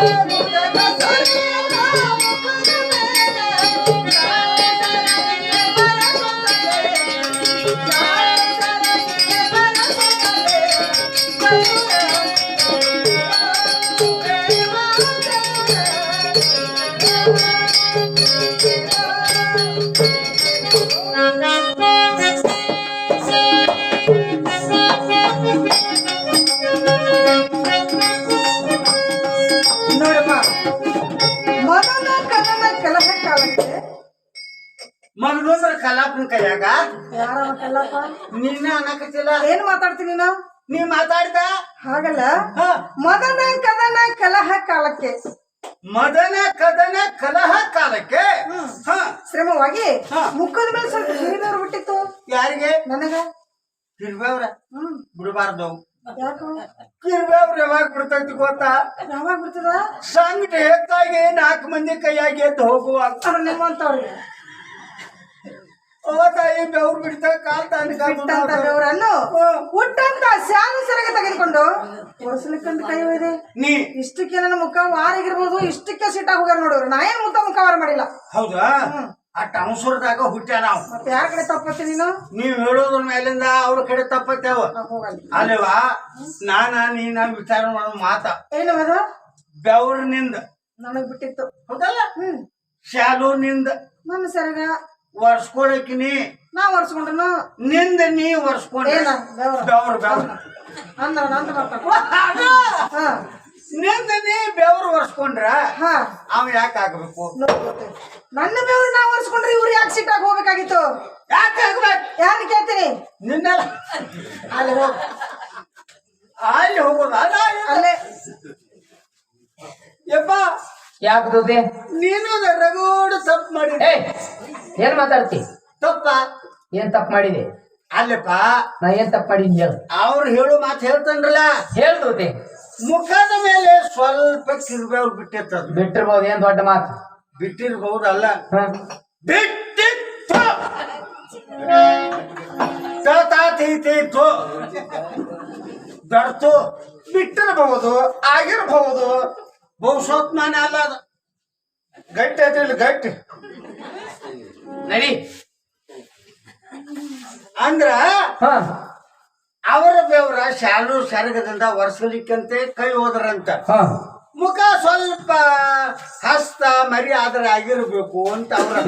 Thank you. ಮಗನೋದ್ರ ಕಲಾಪನ ಕೈಯಾಗ? ಯಾರವ ಕಲ್ಲಪ್ಪ ನೀನ ಅನ್ನಕತ್ತಿಲ್ಲ? ಏನ್ ಮಾತಾಡ್ತೀನಿ ನಾವು? ನೀ ಮಾತಾಡ್ದ ಹಾಗಲ್ಲ. ಹ. ಮದನ ಕದನ ಕಲಹ ಕಾಲಕ್ಕೆ. ಮದನ ಕದನ ಕಲಹ ಕಾಲಕ್ಕೆ? ಹ. ಶ್ರಮವಾಗಿ. ಮುಖದ ಮೇಲೆ ಸ್ವಲ್ಪ ಹಿರಿದವ್ರು ಬಿಟ್ಟಿತ್ತು ಯಾರಿಗೆ? ನನಗ? ಕಿರ್ಬೇವ್ರ ಹ್ಮ್. ಬಿಡಬಾರ್ದು. ಕಿರ್ಬೇವ್ರ ಯಾವಾಗ ಬಿಡ್ತೈತಿ ಗೊತ್ತಾ? ಯಾವಾಗ ಬಿಡ್ತದ? ಸಂಗಟ ಹೆಚ್ಚಾಗಿ ನಾಲ್ಕು ಮಂದಿ ಕೈಯಾಗಿ ಎದ್ದು ಹೋಗುವ ಅವ್ರು ನಿಮ್ಮಂತವ್ರಿಗೆ ತಾಯಿ ಬೆವ್ರು ಬಿಡ್ತಾ ಕಾಲ್ ತಾನು ಬೆವರನ್ನು ಹುಟ್ಟಂತ ಶಾಲು ಸೆರಗ ತೆಗೆದುಕೊಂಡು. ಒರೆಸ್ಲಿಕ್ಕಂತ ಕೈ ಇದೆ ನೀ. ಇಷ್ಟಕ್ಕೆ ನನ್ನ ಮುಖ ವಾರಿಗಿರ್ಬೋದು ಇಷ್ಟಕ್ಕೆ ಸಿಟ್ ಹೋಗ್ಯಾರ ನೋಡೋರು. ನಾ ಏನ್ ಮುಖ ಮುಖ ವಾರ ಮಾಡಿಲ್ಲ. ಹೌದಾ? ಆ ಟಂಸೂರ್ದಾಗ ಹುಟ್ಟ್ಯ ನಾವು? ಮತ್ತೆ ಯಾರ ಕಡೆ ತಪ್ಪತ್ತೆ ನೀನು? ನೀವ್ ಹೇಳೋದ್ರ ಮೇಲಿಂದ ಅವ್ರ ಕಡೆ ತಪ್ಪತ್ತೇವ? ನೀ ನಾನ ನೀನ ವಿಚಾರ ಮಾಡೋ ಮಾತ. ಏನು ಅದು? ಬೆವ್ರನಿಂದ ನನಗ್ ಬಿಟ್ಟಿತ್ತು. ಹೌದಲ್ಲ? ಹ್ಮ್. ಶಾಲೂನಿಂದ ನನ್ನ ಸೆರಗ. ವರ್ಷಕೊಳಕಿನಿ ನಾ ಒರ್ಸ್ಕೊಂಡ್ರು ನಿಂದ ನೀ ಒರ್ಸ್ಕೊಂಡ್ರೆ. ಬೆವ್ರ? ಬೆವ್ರ ಬೆವ್ರ. ಅಂದ ಅಂತ ಮಾತಾಡ ಹಾ. ನಿಂದ ನೀ ಬೆವ್ರು ಒರ್ಸ್ಕೊಂಡ್ರ ಅವ್ ಅವ ಯಾಕೆ ಆಗ್ಬೇಕು. ನನ್ನ ಬೆವ್ರು ನಾ ಒರ್ಸ್ಕೊಂಡ್ರೆ ಇವ್ರು ಯಾಕೆ ಸಿಟ್ಟಾಗ ಹೋಗ್ಬೇಕಾಗಿತ್ತು? ಯಾಕೆ ಆಗ್ಬೇಕು? ಯಾರು ಕೇಳ್ತೀನಿ? ನಿನ್ನೆಲ್ಲ ಅಲ್ಲಿ ಹೋಗ. ಅಲ್ಲಿ ಹೋಗೋದ? ಅಲ್ಲೇ ಯಪ್ಪ. ಯಾಕೆ ನೀನು ರಗೋಡು ತಪ್ಪು ಮಾಡಿ ಏನ್ ಮಾತಾಡ್ತಿ? ತಪ್ಪ. ಏನ್ ತಪ್ಪು ಮಾಡಿದೆ? ಅಲ್ಲಪ್ಪ. ನಾ ಏನ್ ತಪ್ಪು ಮಾಡಿದ್ ಹೇಳು. ಅವ್ರು ಹೇಳು ಮಾತು ಹೇಳ್ತಾನ್ರಲ್ಲ. ಹೇಳ್ ಮುಖದ ಮೇಲೆ ಸ್ವಲ್ಪ ಸಿಗ್ಬೇಕು ಬಿಟ್ಟಿರ್ತದ. ಬಿಟ್ಟಿರ್ಬೋದು ಏನ್ ದೊಡ್ಡ ಮಾತು? ಬಿಟ್ಟಿರ್ಬಹುದು ಅಲ್ಲ ಬಿಟ್ಟಿತ್ತು. ತ ತಾ ತಿ ತಿ ತು. ಬೆರ್ತು ಬಿಟ್ಟಿರಬಹುದು ಆಗಿರಬಹುದು ಬಹುಶೋತ್ಮಾನ ಅಲ್ಲ ಅದು. ಗಟ್ಟಿ ಅದಿಲ್ಲ ಗಟ್ಟಿ ನಡಿ. ಅಂದ್ರ ಅವರ ಬೆವರ ಶಾಲು ಸೆರಗದಿಂದ ಒರೆಸಲಿಕ್ಕಂತೆ ಕೈ ಹೋದ್ರಂತ. ಮುಖ ಸ್ವಲ್ಪ ಹಸ್ತ ಮರಿ ಆದ್ರೆ ಆಗಿರ್ಬೇಕು ಅಂತ ಅವ್ರ